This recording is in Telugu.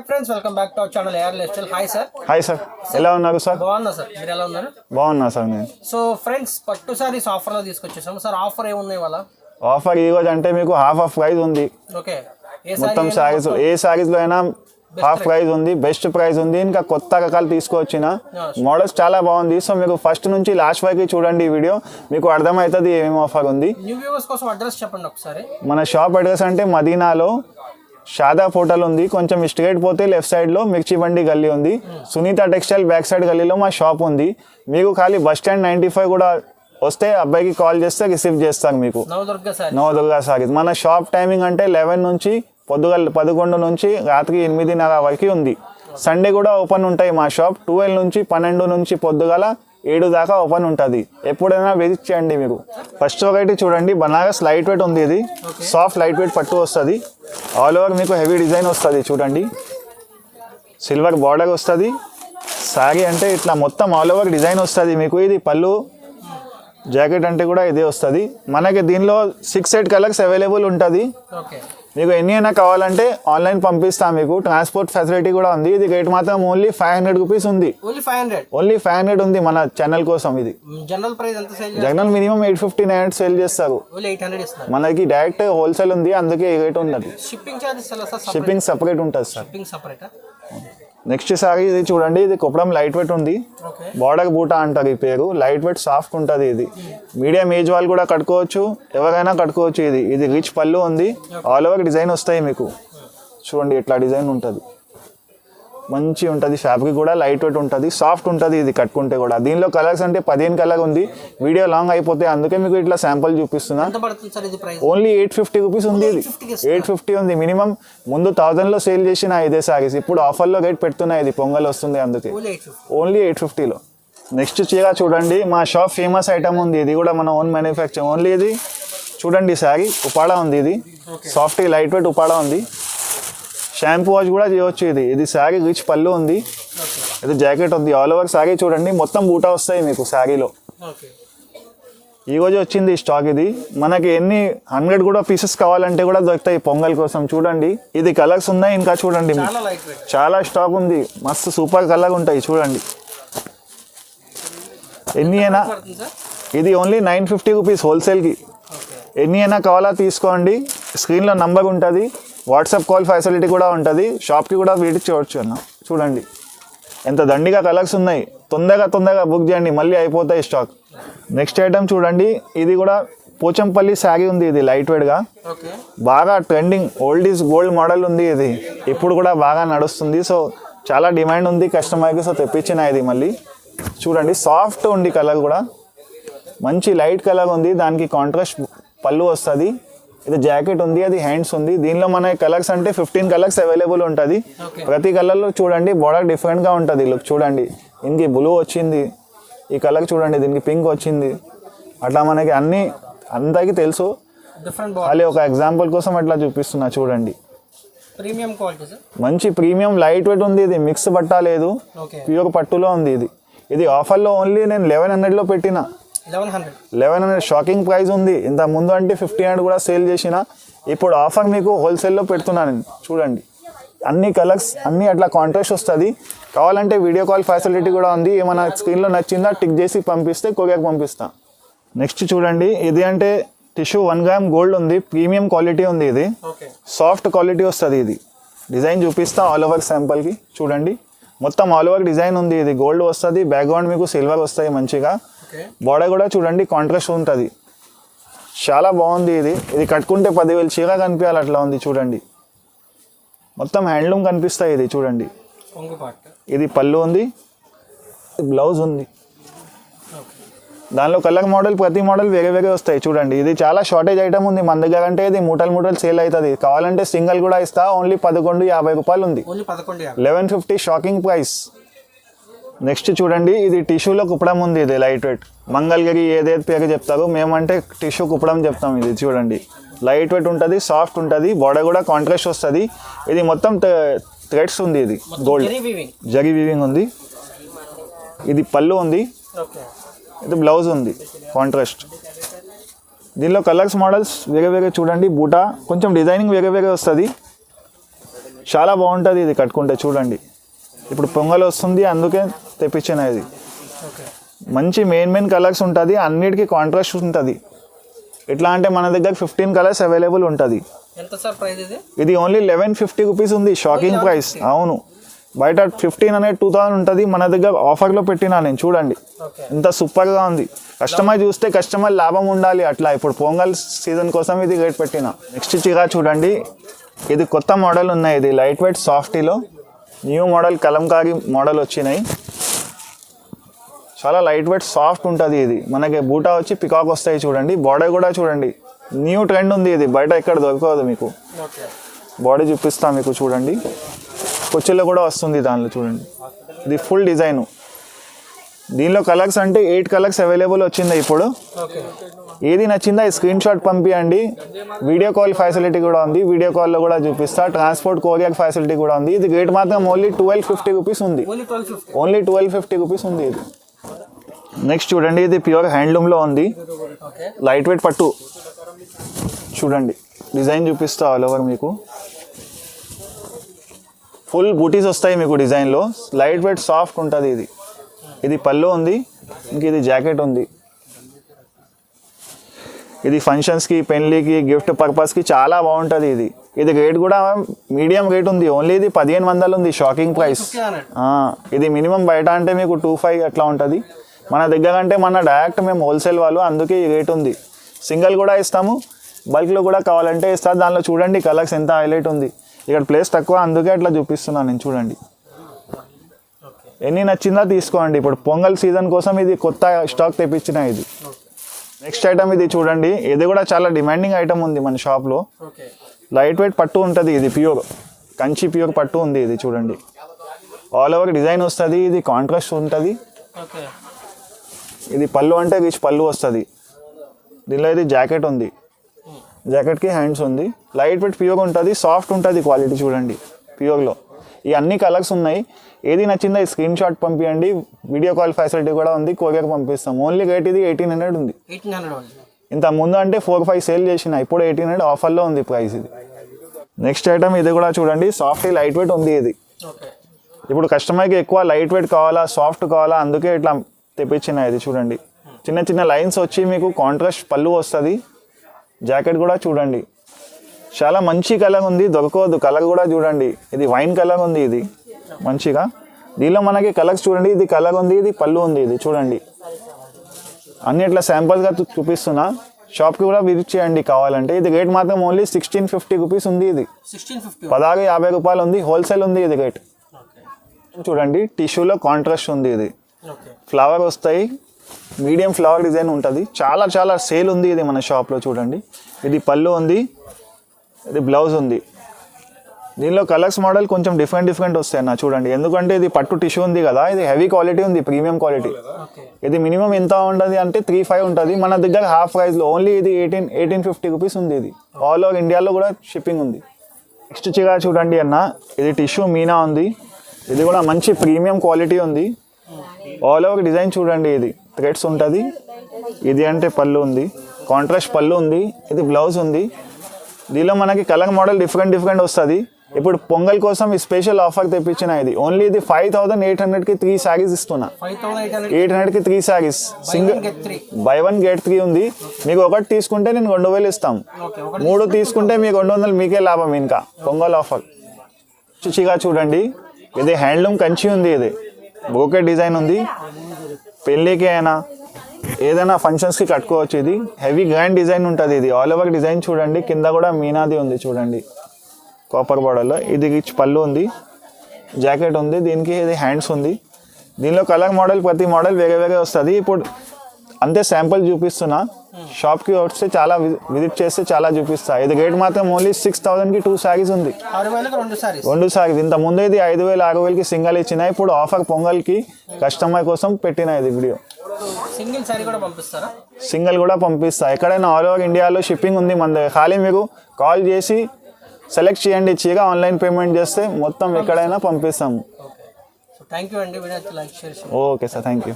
Hi friends welcome back to our channel AR lifestyle hi sir hi sir ఎలా ఉన్నారు సార్ బాగున్నా సార్ మీరు ఎలా ఉన్నారు? బాగున్నా సార్ నేను. సో ఫ్రెండ్స్ పట్టు సారీస్ ఆఫర్లో తీసుకొచ్చేసాం సార్ ఆఫర్ ఏమున్నాయి వాళ్ళ ఆఫర్ ఈ రోజు అంటే మీకు హాఫ్ ఆఫ్ ప్రైస్ ఉంది. ఓకే ఏ మొత్తం సారీ శారీస్ ఏ శారీస్లో అయినా హాఫ్ ప్రైస్ ఉంది బెస్ట్ ప్రైస్ ఉంది. ఇంకా కొత్త రకాలు తీసుకొచ్చిన మోడల్స్ చాలా బాగుంది. సో మీకు ఫస్ట్ నుంచి లాస్ట్ వరకు చూడండి ఈ వీడియో మీకు అర్థమవుతుంది ఏమేమి ఆఫర్ ఉంది. న్యూ వ్యూవర్స్ కోసం అడ్రస్ చెప్పండి ఒకసారి. మన షాప్ అడ్రస్ అంటే మదీనాలో షాదా హోటల్ ఉంది. కొంచెం స్ట్రేట్ పోతే లెఫ్ట్ సైడ్లో మిర్చి బండి గల్లీ ఉంది. సునీత టెక్స్టైల్ బ్యాక్ సైడ్ గల్లీలో మా షాప్ ఉంది. మీకు ఖాళీ బస్ స్టాండ్ నైంటీ ఫైవ్ కూడా వస్తే అబ్బాయికి కాల్ చేస్తే రిసీవ్ చేస్తారు మీకు. నవదుర్గ సారీస్ మన షాప్ టైమింగ్ అంటే లెవెన్ నుంచి పొద్దుగల పదకొండు నుంచి రాత్రి ఎనిమిదిన్నర వరకు ఉంది. సండే కూడా ఓపెన్ ఉంటాయి మా షాప్ ట్వెల్వ్ నుంచి పన్నెండు నుంచి పొద్దుగల ఏడు దాకా ఓపెన్ ఉంటుంది. ఎప్పుడైనా విజిట్ చేయండి మీరు. ఫస్ట్ ఒకటి చూడండి బనారస్ లైట్ వెయిట్ ఉంది ఇది. సాఫ్ట్ లైట్ వెయిట్ పట్టు వస్తుంది. ఆల్ ఓవర్ మీకు హెవీ డిజైన్ వస్తుంది చూడండి. సిల్వర్ బార్డర్ వస్తుంది. సారీ అంటే ఇట్లా మొత్తం ఆల్ ఓవర్ డిజైన్ వస్తుంది మీకు. ఇది పళ్ళు జాకెట్ అంటే కూడా ఇదే వస్తుంది. మనకి దీనిలో సిక్స్ ఎయిట్ కలర్స్ అవైలబుల్ ఉంటుంది. మీకు ఎన్ని అయినా కావాలంటే ఆన్లైన్ పంపిస్తాం మీకు. ట్రాన్స్పోర్ట్ ఫెసిలిటీ కూడా ఉంది. ఇది రేట్ మాత్రం ఓన్లీ ఫైవ్ హండ్రెడ్ రూపీస్ ఉంది. Only five hundred only five hundred ఉంది మన ఛానల్ కోసం ఇది. జనరల్ ప్రైస్ ఎంత sale జగనల్ minimum eight fifty nine sale చేస్తారు. మనకి డైరెక్ట్ హోల్సేల్ ఉంది అందుకే ఈ రేట్ ఉన్నది షిప్పింగ్ షిప్పింగ్ సపరేట్ ఉంటుంది సార్. షిప్పింగ్ సపరేటా నెక్స్ట్ సారీ ఇది చూడండి ఇది కుప్పడం లైట్ వెయిట్ ఉంది బార్డర్ బూటా అంటారు ఈ పేరు. లైట్ వెయిట్ సాఫ్ట్ ఉంటుంది ఇది. మీడియం ఏజ్ వాళ్ళు కూడా కట్టుకోవచ్చు. ఎవరైనా కట్టుకోవచ్చు ఇది. ఇది రిచ్ పళ్ళు ఉంది. ఆల్ ఓవర్ డిజైన్ వస్తాయి మీకు. చూడండి ఇట్లా డిజైన్ ఉంటుంది. మంచి ఉంటుంది ఫ్యాబ్రిక్ కూడా లైట్ వెయిట్ ఉంటుంది సాఫ్ట్ ఉంటుంది ఇది కట్టుకుంటే కూడా. దీనిలో కలర్స్ అంటే పదిహేను కలర్ ఉంది. వీడియో లాంగ్ అయిపోతే అందుకే మీకు ఇట్లా శాంపుల్ చూపిస్తున్నా. Sir only eight fifty rupees ఉంది ఇది. 850 కి ఎయిట్ ఫిఫ్టీ ఉంది. మినిమం ముందు థౌజండ్లో సేల్ చేసిన ఇదే సారీస్ ఇప్పుడు ఆఫర్లో రేట్ పెడుతున్నాయి ఇది. పొంగల్ వస్తుంది అందుకే. ఓన్లీ ఎయిట్ ఫిఫ్టీలో నెక్స్ట్ చీర చూడండి. మా షాప్ ఫేమస్ ఐటమ్ ఉంది ఇది కూడా మన ఓన్ మ్యానుఫ్యాక్చర్ ఓన్లీ ఇది. చూడండి శారీ ఉపాడా ఉంది ఇది. సాఫ్ట్ లైట్ వెయిట్ ఉపాడా ఉంది. షాంపూ వాష్ కూడా చేయవచ్చు ఇది. ఇది శారీ రిచ్ పళ్ళు ఉంది. ఇది జాకెట్ ఉంది. ఆల్ ఓవర్ శారీ చూడండి. మొత్తం బూటా వస్తాయి మీకు శారీలో. ఓకే. ఈ రోజు వచ్చింది స్టాక్ ఇది. మనకి ఎన్ని హండ్రెడ్ కూడా పీసెస్ కావాలంటే కూడా దొరుకుతాయి పొంగల్ కోసం. చూడండి. ఇది కలర్స్ ఉన్నాయి ఇంకా చూడండి. చాలా స్టాక్ ఉంది. మస్తు సూపర్ కలర్ ఉంటాయి. చూడండి. ఎన్ని అయినా ఇది ఓన్లీ నైన్ ఫిఫ్టీ రూపీస్ హోల్సేల్కి ఎన్ని అయినా కావాలా తీసుకోండి. స్క్రీన్లో నంబర్ ఉంటుంది. వాట్సాప్ కాల్ ఫెసిలిటీ కూడా ఉంటుంది. షాప్కి కూడా వీటికి చూడొచ్చు అన్న. చూడండి. ఎంత దండిగా కలర్స్ ఉన్నాయి. తొందరగా తొందరగా బుక్ చేయండి. మళ్ళీ అయిపోతాయి స్టాక్ నెక్స్ట్ ఐటమ్ చూడండి. ఇది కూడా పోచంపల్లి శారీ ఉంది ఇది లైట్ వెయిట్గా బాగా trending old is gold model ఉంది ఇది. ఇప్పుడు కూడా బాగా నడుస్తుంది. సో చాలా డిమాండ్ ఉంది. కస్టమర్కి సో తెప్పించిన ఇది మళ్ళీ. చూడండి. సాఫ్ట్ ఉంది కలర్ కూడా. మంచి లైట్ కలర్ ఉంది. దానికి కాంట్రాస్ట్ పళ్ళు వస్తుంది. ఇది జాకెట్ ఉంది అది హ్యాండ్స్ ఉంది. దీనిలో మన కలర్స్ అంటే ఫిఫ్టీన్ కలర్స్ అవైలబుల్ ఉంటుంది. ప్రతి కలర్లో చూడండి బోర్డర్ డిఫరెంట్గా ఉంటుంది లుక్ చూడండి దీనికి బ్లూ వచ్చింది ఈ కలర్ చూడండి దీనికి పింక్ వచ్చింది. అట్లా మనకి అన్ని అందరికీ తెలుసు. ఖాళీ ఒక ఎగ్జాంపుల్ కోసం అట్లా చూపిస్తున్నా చూడండి. ప్రీమియం క్వాలిటీ సార్ మంచి ప్రీమియం లైట్ వెయిట్ ఉంది ఇది మిక్స్ బట్ట లేదు. ప్యూర్ పట్టులో ఉంది ఇది. ఇది ఆఫర్లో ఓన్లీ నేను లెవెన్ హండ్రెడ్లో పెట్టిన. Eleven hundred. షాకింగ్ ప్రైస్ ఉంది. ఇంత ముందు అంటే ఫిఫ్టీ హండ్రెడ్ కూడా సేల్ చేసిన ఇప్పుడు ఆఫర్ మీకు హోల్సేల్లో పెడుతున్నాను నేను. చూడండి. అన్ని కలర్స్ అన్ని అట్లా కాంట్రాస్ట్ వస్తుంది. కావాలంటే వీడియో కాల్ ఫెసిలిటీ కూడా ఉంది. ఏమైనా స్క్రీన్లో నచ్చిందా టిక్ చేసి పంపిస్తే కొరియర్ పంపిస్తా. నెక్స్ట్ చూడండి. ఇది అంటే టిష్యూ వన్ గ్రామ్ గోల్డ్ ఉంది. ప్రీమియం క్వాలిటీ ఉంది ఇది. సాఫ్ట్ క్వాలిటీ వస్తుంది ఇది. డిజైన్ చూపిస్తా ఆల్ ఓవర్ శాంపుల్కి చూడండి. మొత్తం ఆల్ ఓవర్ డిజైన్ ఉంది. ఇది గోల్డ్ వస్తుంది. బ్యాక్గ్రౌండ్ మీకు సిల్వర్ వస్తాయి మంచిగా. బార్డర్ కూడా చూడండి కాంట్రాస్ట్ ఉంటుంది. చాలా బాగుంది ఇది. ఇది కట్టుకుంటే పదివేలు చీర కనిపించాలి అట్లా ఉంది చూడండి. మొత్తం హ్యాండ్లూమ్ కనిపిస్తాయి ఇది చూడండి. ఇది పళ్ళు ఉంది బ్లౌజ్ ఉంది. దానిలో కలర్ మోడల్ ప్రతి మోడల్ వేరే వేరే వస్తాయి చూడండి. ఇది చాలా షార్టేజ్ ఐటమ్ ఉంది మన దగ్గర అంటే ఇది మూటలు మూటలు సేల్ అవుతుంది. కావాలంటే సింగిల్ కూడా ఇస్తా ఓన్లీ పదకొండు యాభై రూపాయలు ఉంది. Eleven fifty shocking price next చూడండి ఇది టిష్యూలో కుప్పడం ఉంది ఇది లైట్ వెయిట్ మంగళగిరి ఏదైతే పేరు చెప్తారో? మేమంటే టిష్యూ కుప్పడం చెప్తాం ఇది చూడండి. లైట్ వెయిట్ ఉంటుంది సాఫ్ట్ ఉంటుంది బాడీ కూడా కాంట్రాస్ట్ వస్తుంది. ఇది మొత్తం థ్రెడ్స్ ఉంది ఇది గోల్డ్ జెరీ వీవింగ్ ఉంది. ఇది పళ్ళు ఉంది. ఇది బ్లౌజ్ ఉంది కాంట్రాస్ట్ దీనిలో కలర్స్ మోడల్స్ వేరే వేరే చూడండి బూటా. కొంచెం డిజైనింగ్ వేరే వేరే వస్తుంది. చాలా బాగుంటుంది ఇది కట్టుకుంటే చూడండి. ఇప్పుడు పొంగల్ వస్తుంది అందుకే తెప్పించిన ఇది. ఓకే. మంచి మెయిన్ మెయిన్ కలర్స్ ఉంటుంది అన్నిటికీ కాంట్రాస్ట్ ఉంటుంది. ఎట్లా అంటే మన దగ్గర ఫిఫ్టీన్ కలర్స్ అవైలబుల్ ఉంటుంది. ఇది? ఓన్లీ లెవెన్ ఫిఫ్టీ రూపీస్ ఉంది షాకింగ్ ప్రైస్ 1150. అవును. బయట ఫిఫ్టీన్ అనేది టూ థౌసండ్ ఉంటుంది మన దగ్గర ఆఫర్లో పెట్టినా నేను చూడండి. ఇంత సూపర్గా ఉంది. కస్టమర్ చూస్తే కస్టమర్ లాభం ఉండాలి అట్లా. ఇప్పుడు పొంగల్ సీజన్ కోసం ఇది రేట్ పెట్టిన. నెక్స్ట్ చిగా చూడండి. ఇది కొత్త మోడల్ ఉన్నాయి ఇది లైట్ వెయిట్ సాఫ్టీలో న్యూ మోడల్ కలంకారీ మోడల్ వచ్చినాయి. చాలా లైట్ వెయిట్ సాఫ్ట్ ఉంటుంది ఇది. మనకి బూటా వచ్చి పికాక్ వస్తాయి చూడండి. బాడీ కూడా చూడండి. న్యూ ట్రెండ్ ఉంది ఇది. బయట ఎక్కడ దొరకదు మీకు. బాడీ చూపిస్తా మీకు చూడండి. కుర్చీలో కూడా వస్తుంది దానిలో చూడండి. ఇది ఫుల్ డిజైన్ దీనిలో కలర్స్ అంటే ఎయిట్ కలర్స్ అవైలబుల్ వచ్చింది ఇప్పుడు. ఏది నచ్చిందా ఈ స్క్రీన్ షాట్ పంపియండి. వీడియో కాల్ ఫెసిలిటీ కూడా ఉంది. వీడియో కాల్లో కూడా చూపిస్తా. ట్రాన్స్పోర్ట్ కొరియర్ ఫెసిలిటీ కూడా ఉంది. ఇది రేట్ మాత్రం ఓన్లీ ట్వెల్వ్ ఫిఫ్టీ రూపీస్ ఉంది. ఓన్లీ ట్వెల్వ్ ఫిఫ్టీ రూపీస్ ఉంది ఇది. నెక్స్ట్ చూడండి ఇది ప్యూర్ హ్యాండ్లూమ్లో ఉంది. లైట్ వెయిట్ పట్టు. చూడండి డిజైన్ చూపిస్తా ఆల్ ఓవర్ మీకు. ఫుల్ బూటీస్ వస్తాయి మీకు డిజైన్లో లైట్ వెయిట్ సాఫ్ట్ ఉంటుంది ఇది. ఇది పళ్ళు ఉంది ఇంక ఇది జాకెట్ ఉంది. ఇది ఫంక్షన్స్కి పెళ్ళికి గిఫ్ట్ పర్పస్కి చాలా బాగుంటుంది ఇది. ఇది రేట్ కూడా మీడియం రేట్ ఉంది ఓన్లీ ఇది పదిహేను వందలు ఉంది షాకింగ్ ప్రైస్ ఇది మినిమం బయట అంటే మీకు టూ ఫైవ్ అట్లా ఉంటుంది. మన దగ్గర అంటే మన డైరెక్ట్ మేము హోల్సేల్ వాళ్ళు అందుకే ఈ రేట్ ఉంది. సింగిల్ కూడా ఇస్తాము బల్క్లో కూడా కావాలంటే ఇస్తారు దానిలో చూడండి కలర్స్ ఎంత హైలైట్ ఉంది. ఇక్కడ ప్లేస్ తక్కువ అందుకే అట్లా చూపిస్తున్నాను నేను చూడండి. ఎన్ని నచ్చిందో తీసుకోండి. ఇప్పుడు పొంగల్ సీజన్ కోసం ఇది కొత్త స్టాక్ తెప్పించిన ఇది. నెక్స్ట్ ఐటమ్ ఇది చూడండి. ఇది కూడా చాలా డిమాండింగ్ ఐటమ్ ఉంది మన షాప్లో. లైట్ వెయిట్ పట్టు ఉంటుంది ఇది ప్యూర్. కంచి ప్యూర్ పట్టు ఉంది ఇది చూడండి. ఆల్ ఓవర్ డిజైన్ వస్తుంది ఇది కాంట్రాస్ట్ ఉంటుంది. ఇది పళ్ళు అంటే రిచ్ పళ్ళు వస్తుంది. దీనిలో ఇది జాకెట్ ఉంది. జాకెట్కి హ్యాండ్స్ ఉంది. లైట్ వెయిట్ ప్యూర్ ఉంటుంది సాఫ్ట్ ఉంటుంది క్వాలిటీ చూడండి. ప్యూర్లో ఈ అన్ని కలర్స్ ఉన్నాయి. ఏది నచ్చిందో ఈ స్క్రీన్ షాట్ పంపించండి వీడియో కాల్ ఫెసిలిటీ కూడా ఉంది. కొరియర్ పంపిస్తాం. ఓన్లీ రేట్ ఇది ఎయిటీన్ హండ్రెడ్ ఉంది. ఇంత ముందు అంటే ఫోర్ ఫైవ్ సేల్ చేసిన ఇప్పుడు ఎయిటీన్ హండ్రెడ్ ఆఫర్లో ఉంది ప్రైస్ ఇది. నెక్స్ట్ ఐటమ్ ఇది కూడా చూడండి. సాఫ్ట్ లైట్ వెయిట్ ఉంది ఇది. ఇప్పుడు కస్టమర్కి ఎక్కువ లైట్ వెయిట్ కావాలా సాఫ్ట్ కావాలా అందుకే ఇట్లా తెప్పించిన ఇది చూడండి. చిన్న చిన్న లైన్స్ వచ్చి మీకు కాంట్రాస్ట్ పళ్ళు వస్తుంది. జాకెట్ కూడా చూడండి. చాలా మంచి కలర్ ఉంది దొరకవద్దు. కలర్ కూడా చూడండి. ఇది వైన్ కలర్ ఉంది ఇది. మంచిగా. దీనిలో మనకి కలర్స్ చూడండి. ఇది కలర్ ఉంది ఇది పళ్ళు ఉంది ఇది చూడండి. అన్ని ఇట్లా శాంపుల్గా చూపిస్తున్నా. షాప్కి కూడా విజిట్ చేయండి కావాలంటే. ఇది రేట్ మాత్రం ఓన్లీ సిక్స్టీన్ ఫిఫ్టీ రూపీస్ ఉంది ఇది. పదహారు యాభై రూపాయలు ఉంది. హోల్సేల్ ఉంది ఇది రేట్ చూడండి టిష్యూలో కాంట్రాస్ట్ ఉంది ఇది. ఫ్లవర్ వస్తాయి. మీడియం ఫ్లవర్ డిజైన్ ఉంటుంది. చాలా చాలా సేల్ ఉంది ఇది మన షాప్లో చూడండి. ఇది పళ్ళు ఉంది. ఇది బ్లౌజ్ ఉంది. దీనిలో కలర్స్ మోడల్ కొంచెం డిఫరెంట్ డిఫరెంట్ వస్తాయి అన్న చూడండి. ఎందుకంటే ఇది పట్టు టిష్యూ ఉంది కదా ఇది హెవీ క్వాలిటీ ఉంది ప్రీమియం క్వాలిటీ. ఇది మినిమం ఎంత ఉంటుంది అంటే త్రీ ఫైవ్ ఉంటుంది. మన దగ్గర హాఫ్ ప్రైస్లో ఓన్లీ ఇది ఎయిటీన్ ఎయిటీన్ ఫిఫ్టీ రూపీస్ ఉంది ఇది. ఆల్ ఓవర్ ఇండియాలో కూడా షిప్పింగ్ ఉంది. నెక్స్ట్ చిగా చూడండి అన్న ఇది టిష్యూ మీనా ఉంది. ఇది కూడా మంచి ప్రీమియం క్వాలిటీ ఉంది. ఆల్ ఓవర్ డిజైన్ చూడండి ఇది. థ్రెడ్స్ ఉంటుంది. ఇది అంటే పళ్ళు ఉంది. కాంట్రాస్ట్ పళ్ళు ఉంది. ఇది బ్లౌజ్ ఉంది. దీనిలో మనకి కలర్ మోడల్ డిఫరెంట్ డిఫరెంట్ వస్తుంది. ఇప్పుడు పొంగల్ కోసం ఈ స్పెషల్ ఆఫర్ తెప్పించిన ఇది. ఓన్లీ ఇది ఫైవ్ థౌసండ్ ఎయిట్ హండ్రెడ్కి త్రీ శారీస్ ఇస్తున్నా. ఎయిట్ హండ్రెడ్ హండ్రెడ్కి three saris single buy one get three ఉంది. మీకు ఒకటి తీసుకుంటే నేను రెండు వేలు ఇస్తాం. మూడు తీసుకుంటే మీకు రెండు వందలు మీకే లాభం ఇంకా. పొంగల్ ఆఫర్. చుచిగా చూడండి. ఇది హ్యాండ్లూమ్ కంచి ఉంది ఇది. బోకే డిజైన్ ఉంది. పెళ్ళికి అయినా ఏదైనా ఫంక్షన్స్కి కట్టుకోవచ్చు ఇది. హెవీ గ్రాండ్ డిజైన్ ఉంటుంది ఇది. ఆల్ ఓవర్ డిజైన్ చూడండి. కింద కూడా మీనాది ఉంది చూడండి. కాపర్ బార్డర్లో ఇది పళ్ళు ఉంది. జాకెట్ ఉంది. దీనికి ఇది హ్యాండ్స్ ఉంది. దీనిలో కలర్ మోడల్ ప్రతి మోడల్ వేరే వేరే వస్తుంది. ఇప్పుడు అంతే శాంపుల్ చూపిస్తున్నా. షాప్కి వస్తే చాలా విజిట్ చేస్తే చాలా చూపిస్తా. ఇది రేట్ మాత్రం ఓన్లీ సిక్స్ థౌసండ్కి టూ శారీస్ ఉంది. రెండు సారీస్ సారీస్ ఇంత ముందు ఇది ఐదు వేలు ఆరు వేలకి సింగల్ ఇచ్చిన. ఇప్పుడు ఆఫర్ పొంగల్కి కస్టమర్ కోసం పెట్టిన ఇది వీడియో సింగిల్ సారీ కూడా పంపిస్తారా? సింగిల్ కూడా పంపిస్తా. ఎక్కడైనా ఆల్ ఓవర్ ఇండియాలో షిప్పింగ్ ఉంది మన ఖాళీ మీకు కాల్ చేసి సెలెక్ట్ చేయండి. చీర ఆన్లైన్ పేమెంట్ చేస్తే మొత్తం ఎక్కడైనా పంపిస్తాము. థ్యాంక్ యూ అండి. Okay sir thank you